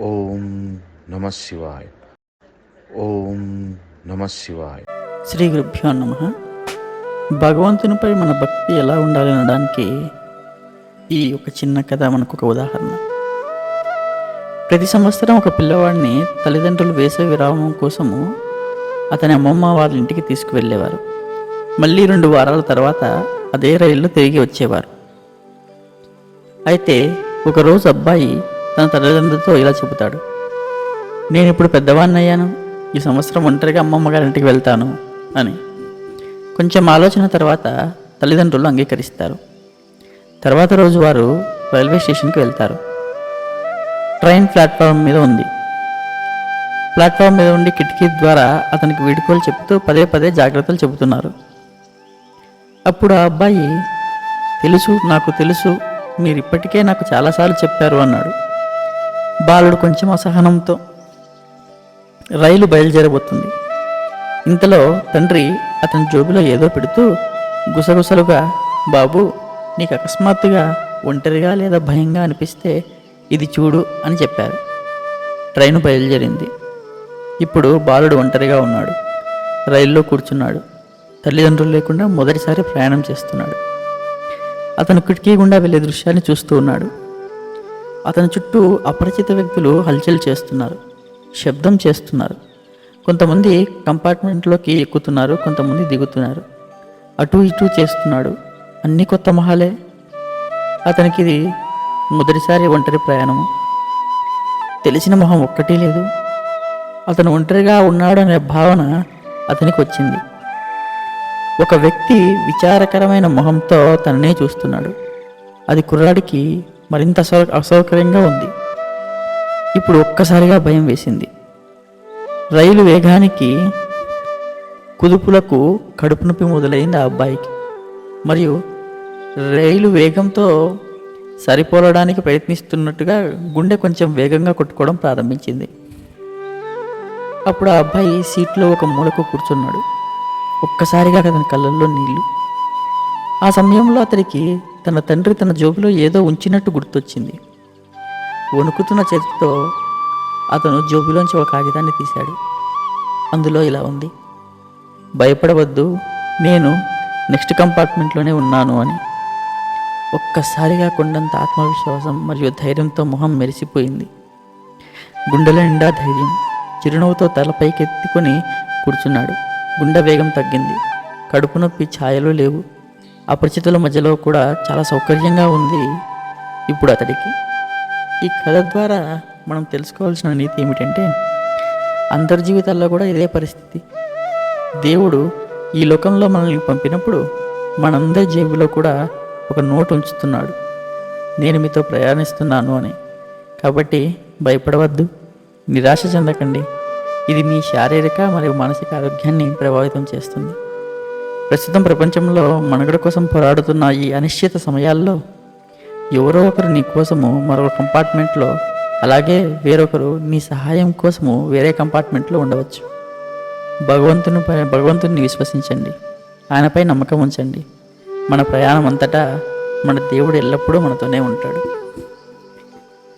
ఓం నమ శివాయ. ఓం నమ శివాయ. శ్రీ గురుభ్యో నమ. భగవంతునిపై మన భక్తి ఎలా ఉండాలి అనడానికి ఈ ఒక చిన్న కథ మనకు ఒక ఉదాహరణ. ప్రతి సంవత్సరం ఒక పిల్లవాడిని తల్లిదండ్రులు వేసవి విరామం కోసము అతని అమ్మమ్మ వాళ్ళ ఇంటికి తీసుకువెళ్ళేవారు. మళ్ళీ రెండు వారాల తర్వాత అదే రైల్లో తిరిగి వచ్చేవారు. అయితే ఒకరోజు అబ్బాయి తన తల్లిదండ్రులతో ఇలా చెబుతాడు. నేను ఇప్పుడు పెద్దవాడిని అయ్యాను ఈ సంవత్సరం ఒంటరిగా అమ్మమ్మ గారింటికి వెళ్తాను అని. కొంచెం ఆలోచన తర్వాత తల్లిదండ్రులు అంగీకరిస్తారు. తర్వాత రోజు వారు రైల్వే స్టేషన్కి వెళ్తారు. ట్రైన్ ప్లాట్ఫామ్ మీద ఉంది. ప్లాట్ఫామ్ మీద ఉండి కిటికీ ద్వారా అతనికి వీడుకోలు చెప్తూ పదే పదే జాగ్రత్తలు చెబుతున్నారు. అప్పుడు ఆ అబ్బాయి తెలుసు నాకు తెలుసు. మీరు ఇప్పటికే నాకు చాలాసార్లు చెప్పారు అన్నాడు. బాలుడు కొంచెం అసహనంతో రైలు బయలుదేరబోతుంది. ఇంతలో తండ్రి అతని జోబులో ఏదో పెడుతూ గుసగుసలుగా బాబు నీకు అకస్మాత్తుగా ఒంటరిగా లేదా భయంగా అనిపిస్తే ఇది చూడు అని చెప్పారు. ట్రైన్ బయలుదేరింది. ఇప్పుడు బాలుడు ఒంటరిగా ఉన్నాడు. రైల్లో కూర్చున్నాడు. తల్లిదండ్రులు లేకుండా మొదటిసారి ప్రయాణం చేస్తున్నాడు. అతను కిటికీ గుండా వెళ్ళే దృశ్యాన్ని చూస్తూ ఉన్నాడు. అతని చుట్టూ అపరిచిత వ్యక్తులు హల్చల్ చేస్తున్నారు శబ్దం చేస్తున్నారు. కొంతమంది కంపార్ట్మెంట్లోకి ఎక్కుతున్నారు కొంతమంది దిగుతున్నారు. అటు ఇటు చేస్తున్నాడు. అన్ని కొత్త మహాలే. అతనికి ఇది మొదటిసారి ఒంటరి ప్రయాణము. తెలిసిన మొహం ఒక్కటి లేదు. అతను ఒంటరిగా ఉన్నాడు అనే భావన అతనికి వచ్చింది ఒక వ్యక్తి విచారకరమైన మొహంతో తననే చూస్తున్నాడు. అది కుర్రాడికి మరింత అసౌ అసౌకర్యంగా ఉంది. ఇప్పుడు ఒక్కసారిగా భయం వేసింది. రైలు వేగానికి కుదుపులకు కడుపు నొప్పి మొదలైంది ఆ అబ్బాయికి. మరియు రైలు వేగంతో సరిపోలడానికి ప్రయత్నిస్తున్నట్టుగా గుండె కొంచెం వేగంగా కొట్టుకోవడం ప్రారంభించింది. అప్పుడు ఆ అబ్బాయి సీట్లో ఒక మూలకు కూర్చున్నాడు. ఒక్కసారిగా అతని కళ్ళల్లో నీళ్ళు. ఆ సమయంలో అతనికి తన తండ్రి తన జోబులో ఏదో ఉంచినట్టు గుర్తొచ్చింది. వణుకుతున్న చేతితో అతను జోబులోంచి ఒక కాగితాన్ని తీశాడు. అందులో ఇలా ఉంది. భయపడవద్దు నేను నెక్స్ట్ కంపార్ట్మెంట్లోనే ఉన్నాను అని. ఒక్కసారిగా కొండంత ఆత్మవిశ్వాసం మరియు ధైర్యంతో మొహం మెరిసిపోయింది. గుండెల నిండా ధైర్యం. చిరునవ్వుతో తల పైకెత్తుకొని కూర్చున్నాడు. గుండె వేగం తగ్గింది. కడుపు నొప్పి ఛాయలు లేవు. అపరిచితుల మధ్యలో కూడా చాలా సౌకర్యంగా ఉంది ఇప్పుడు అతడికి. ఈ కథ ద్వారా మనం తెలుసుకోవాల్సిన నీతి ఏమిటంటే అందరి జీవితాల్లో కూడా ఇదే పరిస్థితి. దేవుడు ఈ లోకంలో మనల్ని పంపినప్పుడు మనందరి జేబులో కూడా ఒక నోట్ ఉంచుతున్నాడు. నేను మీతో ప్రయాణిస్తున్నాను అని. కాబట్టి భయపడవద్దు నిరాశ చెందకండి. ఇది మీ శారీరక మరియు మానసిక ఆరోగ్యాన్ని ప్రభావితం చేస్తుంది. ప్రస్తుతం ప్రపంచంలో మనుగడ కోసం పోరాడుతున్న ఈ అనిశ్చిత సమయాల్లో ఎవరో ఒకరు నీ కోసము మరొక కంపార్ట్మెంట్లో అలాగే వేరొకరు నీ సహాయం కోసము వేరే కంపార్ట్మెంట్లో ఉండవచ్చు. భగవంతుని భగవంతుని విశ్వసించండి. ఆయనపై నమ్మకం ఉంచండి. మన ప్రయాణం అంతటా మన దేవుడు ఎల్లప్పుడూ మనతోనే ఉంటాడు.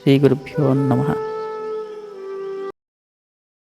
శ్రీ గురుభ్యో నమ.